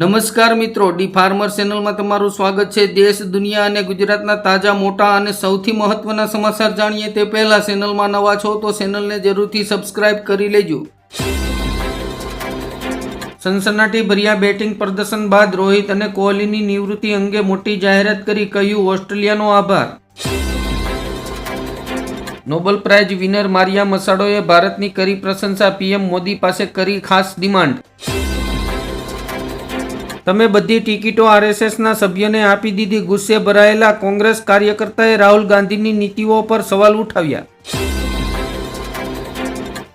નમસ્કાર મિત્રો, D farmer ચેનલમાં તમારું સ્વાગત છે. દેશ, દુનિયા અને ગુજરાતના તાજા, મોટા અને સૌથી મહત્વના સમાચાર જાણીએ તે પહેલા ચેનલમાં નવા છો તો ચેનલને જરૂરથી સબસ્ક્રાઇબ કરી લેજો. સનસનાટી ભર્યા બેટિંગ પ્રદર્શન બાદ રોહિત અને કોહલીની નિવૃત્તિ અંગે મોટી જાહેરાત કરી કહ્યું, ઓસ્ટ્રેલિયાનો આભાર. નોબેલ પ્રાઇઝ વિનર મારિયા મસાડોએ ભારતની કરી પ્રશંસા, પીએમ મોદી પાસે કરી ખાસ ડિમાન્ડ. તમે બધી ટિકિટો આરએસએસના સભ્યને આપી દીધી, ગુસ્સે ભરાયેલા કોંગ્રેસ કાર્યકર્તાએ રાહુલ ગાંધીની નીતિઓ પર સવાલ ઉઠાવ્યા.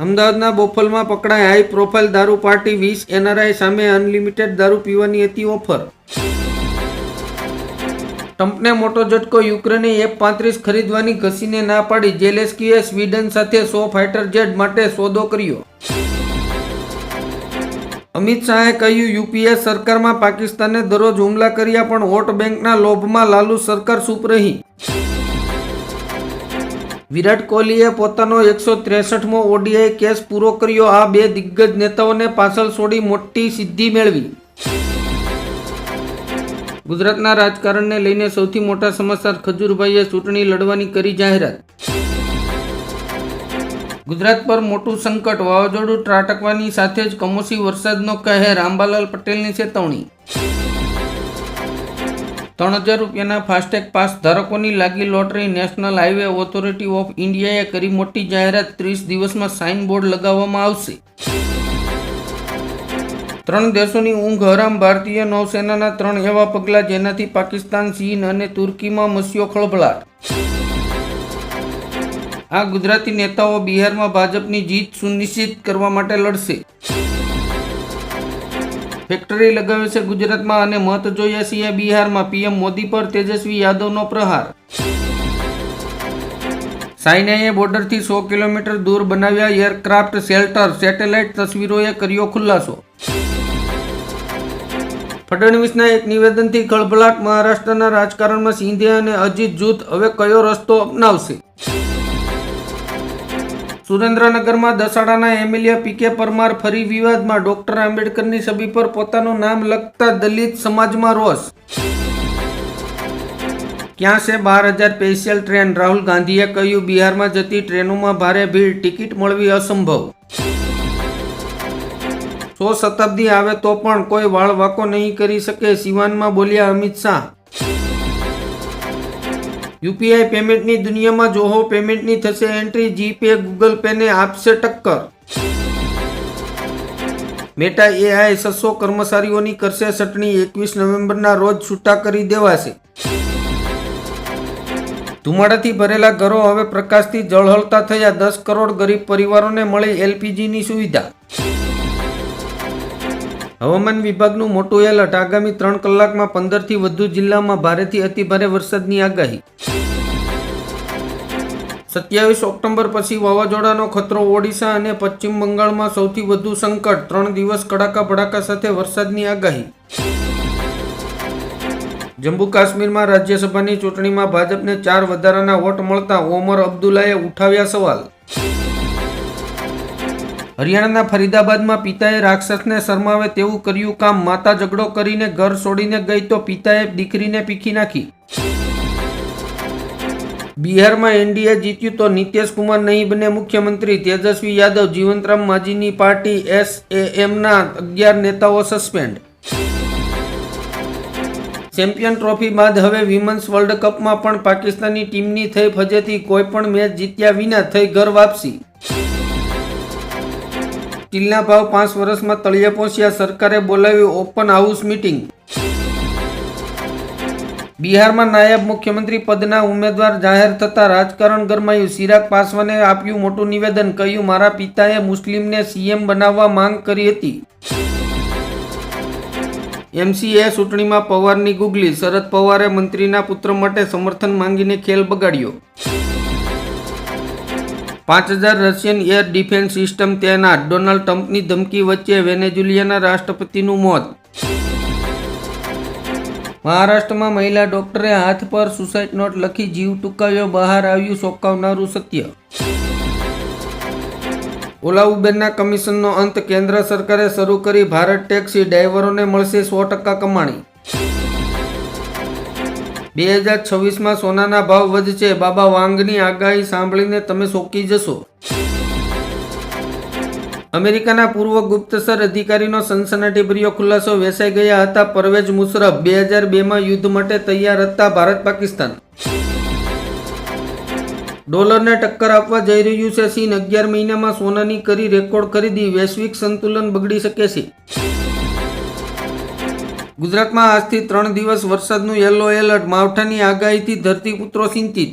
અમદાવાદના બોફલમાં પકડાય હાઈ પ્રોફાઇલ દારૂ પાર્ટી, વીસ એનઆરઆઈ સામે અનલિમિટેડ દારૂ પીવાની હતી ઓફર. ટ્રમ્પને મોટો ઝટકો યુક્રેને એફ પાંત્રીસ ખરીદવાની ઘસીને ના પાડી જેલેસ્કીએ સ્વીડન સાથે સો ફાઇટર જેટ માટે સોદો કર્યો. અમિત શાહે કહ્યું, યુપીએ સરકારમાં પાકિસ્તાને દરરોજ હુમલા કર્યા પણ વોટ બેંકના લોભમાં લાલુ સરકાર ચૂપ રહી. વિરાટ કોહલીએ પોતાનો એકસો ત્રેસઠમો ઓડીઆઈ કેસ પૂરો કર્યો. આ બે દિગ્ગજ નેતાઓને પાછળ છોડી મોટી સિદ્ધિ મેળવી. ગુજરાતના રાજકારણને લઈને સૌથી મોટા સમાચાર ખજૂરભાઈએ ચૂંટણી લડવાની કરી જાહેરાત. ગુજરાત પર મોટું સંકટ વાવાઝોડું ત્રાટકવાની સાથે જ કમોસી વરસાદનો કહેર રામબાલાલ પટેલની ચેતવણી. ત્રણ હજાર રૂપિયાના ફાસ્ટેગ પાસ ધારકોની લાગી lottery national highway authority of ઇન્ડિયાએ કરી મોટી જાહેરાત, ત્રીસ દિવસમાં સાઇન બોર્ડ લગાવવામાં આવશે. ત્રણ દેશોની ઊંઘ હરામ ભારતીય નૌસેનાના ત્રણ એવા પગલાં જેનાથી પાકિસ્તાન, ચીન અને તુર્કીમાં મસ્યો ખળભળાટ. આ ગુજરાતી નેતાઓ બિહારમાં ભાજપની જીત સુનિશ્ચિત કરવા માટે લડશે. ફેક્ટરી લગાવે છે ગુજરાતમાં અને મત જોઈએ છીએ બિહારમાં પીએમ મોદી પર તેજસ્વી યાદવનો પ્રહાર. સાઇનાએ બોર્ડરથી સો કિલોમીટર દૂર બનાવ્યા એરક્રાફ્ટ શેલ્ટર, સેટેલાઇટ તસવીરોએ કર્યો ખુલાસો. ફડણવીસના એક નિવેદનથી ખળભળાટ મહારાષ્ટ્રના રાજકારણમાં સિંધિયા અને અજીત જૂથ હવે કયો રસ્તો અપનાવશે? સુરેન્દ્રનગરમાં દસાડાના એમએલએ પીકે પરમાર ફરી વિવાદમાં ડોક્ટર આંબેડકરની છબી પર પોતાનું નામ લખતા દલિત સમાજમાં રોષ. ક્યાં છે બાર હજાર સ્પેશિયલ ટ્રેન? રાહુલ ગાંધીએ કહ્યું, બિહારમાં જતી ટ્રેનોમાં ભારે ભીડ, ટિકિટ મળવી અસંભવ. સો શતાબ્દી આવે તો પણ કોઈ વાળ વાકો નહીં કરી શકે, સિવાનમાં બોલ્યા અમિત શાહ. યુપીઆઈ પેમેન્ટની દુનિયામાં જોહો, પેમેન્ટની થશે એન્ટ્રી, જીપે, ગૂગલ પેને આપશે ટક્કર. મેટા એઆઈ છસો કર્મચારીઓની કરશે ચટણી, એકવીસ નવેમ્બરના રોજ છૂટા કરી દેવાશે. ધુમાડાથી ભરેલા ઘરો હવે પ્રકાશથી જળહળતા થયા. દસ કરોડ ગરીબ પરિવારોને મળી એલપીજીની સુવિધા. હવામાન વિભાગનું મોટું એલર્ટ આગામી ત્રણ કલાકમાં પંદરથી વધુ જિલ્લામાં ભારેથી અતિભારે વરસાદની આગાહી. સત્યાવીસ ઓક્ટોબર પછી વાવાઝોડાનો ખતરો ઓડિશા અને પશ્ચિમ બંગાળમાં સૌથી વધુ સંકટ, ત્રણ દિવસ કડાકા ભડાકા સાથે વરસાદની આગાહી. જમ્મુ કાશ્મીરમાં રાજ્યસભાની ચૂંટણીમાં ભાજપને ચાર વધારાના વોટ મળતા ઓમર અબ્દુલ્લાએ ઉઠાવ્યા સવાલ. હરિયાણાના ફરીદાબાદમાં પિતાએ રાક્ષસને શરમાવે તેવું કર્યું કામ. માતા ઝઘડો કરીને ઘર છોડીને ગઈ તો પિતાએ દીકરીને પીખી નાખી. બિહારમાં એનડીએ જીત્યું તો નીતિશ કુમાર નહીં બને મુખ્યમંત્રી. તેજસ્વી યાદવ, જીવંતરામ માજીની પાર્ટી, એસએએમના અગિયાર નેતાઓ સસ્પેન્ડ. ચેમ્પિયન ટ્રોફી બાદ હવે વિમન્સ વર્લ્ડ કપમાં પણ પાકિસ્તાની ટીમની થઈ ફજેથી કોઈ પણ મેચ જીત્યા વિના થઈ ઘર વાપસી. સ્ટીલના ભાવ પાંચ વર્ષમાં તળિયે પહોંચ્યા. સરકારે બોલાવ્યું ઓપન હાઉસ મીટિંગ. બિહારમાં નાયબ મુખ્યમંત્રી પદના ઉમેદવાર જાહેર થતા રાજકારણ ગરમાયું. ચિરાગ પાસવાને આપ્યું મોટું નિવેદન. કહ્યું, મારા પિતાએ મુસ્લિમને સીએમ બનાવવા માંગ કરી હતી. એમસીએ ચૂંટણીમાં પવારની ગુગલી. શરદ પવારે મંત્રીના પુત્ર માટે સમર્થન માંગીને ખેલ બગાડ્યો. પાંચ હજાર રશિયન એર ડિફેન્સ સિસ્ટમ તૈનાત ડોનાલ્ડ ટ્રમ્પની ધમકી વચ્ચે વેનેઝુલિયાના રાષ્ટ્રપતિનું મોત. મહારાષ્ટ્રમાં મહિલા ડોક્ટરે હાથ પર સુસાઇડ નોટ લખી જીવ ટૂંકાવ્યો, બહાર આવ્યું ચોંકાવનારું સત્ય. ઓલા ઉબેરના કમિશનનો અંત કેન્દ્ર સરકારે શરૂ કરી ભારત ટેક્સી ડ્રાઈવરોને મળશે સો ટકા કમાણી. બે હજાર છવ્વીસમાં સોનાના ભાવ વધશે. બાબા વાંગની આગાહી સાંભળીને તમે શોકી જશો. અમેરિકાના પૂર્વ ગુપ્તસર અધિકારીનો સનસનાટીભર્યો ખુલાસો વેચાઈ ગયા હતા. પરવેજ મુશરફ બે હજાર બેમાં યુદ્ધ માટે તૈયાર હતા ભારત પાકિસ્તાન. ડોલરને ટક્કર આપવા જઈ રહ્યું છે. ચીન અગિયાર મહિનામાં સોનાની કરી રેકોર્ડ ખરીદી. વૈશ્વિક સંતુલન બગડી શકે છે. ગુજરાતમાં આજથી ત્રણ દિવસ વરસાદનું યલો એલર્ટ. માવઠાની આગાહીથી ધરતીપુત્રો ચિંતિત.